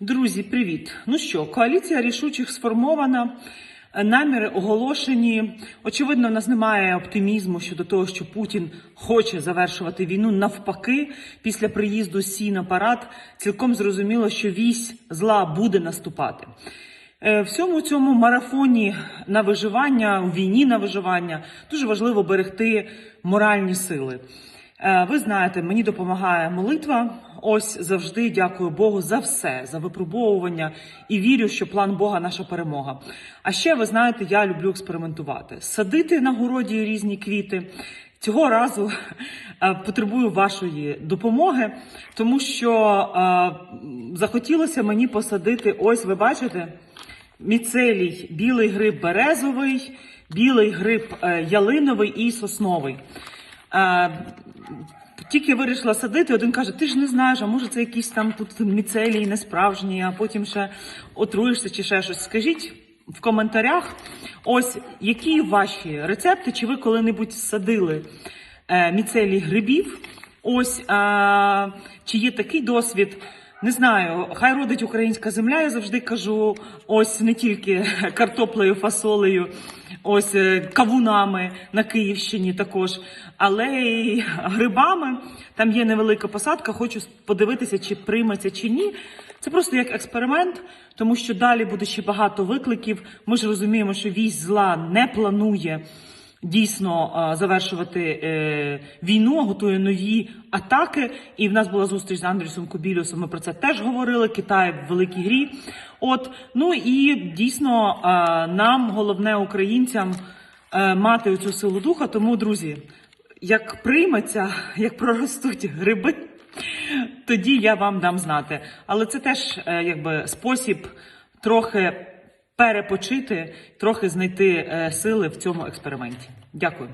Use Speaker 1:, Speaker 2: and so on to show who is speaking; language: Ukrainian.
Speaker 1: Друзі, привіт! Ну що, коаліція рішучих сформована, наміри оголошені. Очевидно, в нас немає оптимізму щодо того, що Путін хоче завершувати війну. Навпаки, після приїзду Сі на парад цілком зрозуміло, що вісь зла буде наступати. Е, всьому цьому марафоні на виживання, у війні на виживання дуже важливо берегти моральні сили. Е, Ви знаєте, мені допомагає молитва. Ось завжди дякую Богу за все, за випробовування і вірю, що план Бога наша перемога. А ще ви знаєте, я люблю експериментувати, садити на городі різні квіти. Цього разу е, потребую вашої допомоги, тому що е, захотілося мені посадити. Ось ви бачите. Міцелій, білий гриб березовий, білий гриб ялиновий і сосновий. Тільки вирішила садити, один каже: ти ж не знаєш, а може це якийсь там тут міцелій несправжній, а потім ще отруєшся чи ще щось. Скажіть в коментарях, ось які ваші рецепти, чи ви коли-небудь садили е, міцелій грибів? Ось е, чи є такий досвід? Не знаю, хай родить українська земля, я завжди кажу. Ось не тільки картоплею, фасолею, ось е, кавунами на Київщині також, але й грибами. Там є невелика посадка. Хочу подивитися, чи прийметься чи ні. Це просто як експеримент, тому що далі буде ще багато викликів. Ми ж розуміємо, що вісь зла не планує дійсно завершувати е, війну, готує нові атаки. І в нас була зустріч з Андрюсом Кобілюсом. Ми про це теж говорили. Китай в великій грі. От ну і дійсно нам, головне українцям, е, мати цю силу духа. Тому, друзі, як прийметься, як проростуть гриби. Тоді я вам дам знати. Але це теж е, якби спосіб трохи перепочити, трохи знайти е, сили в цьому експерименті. Дякую.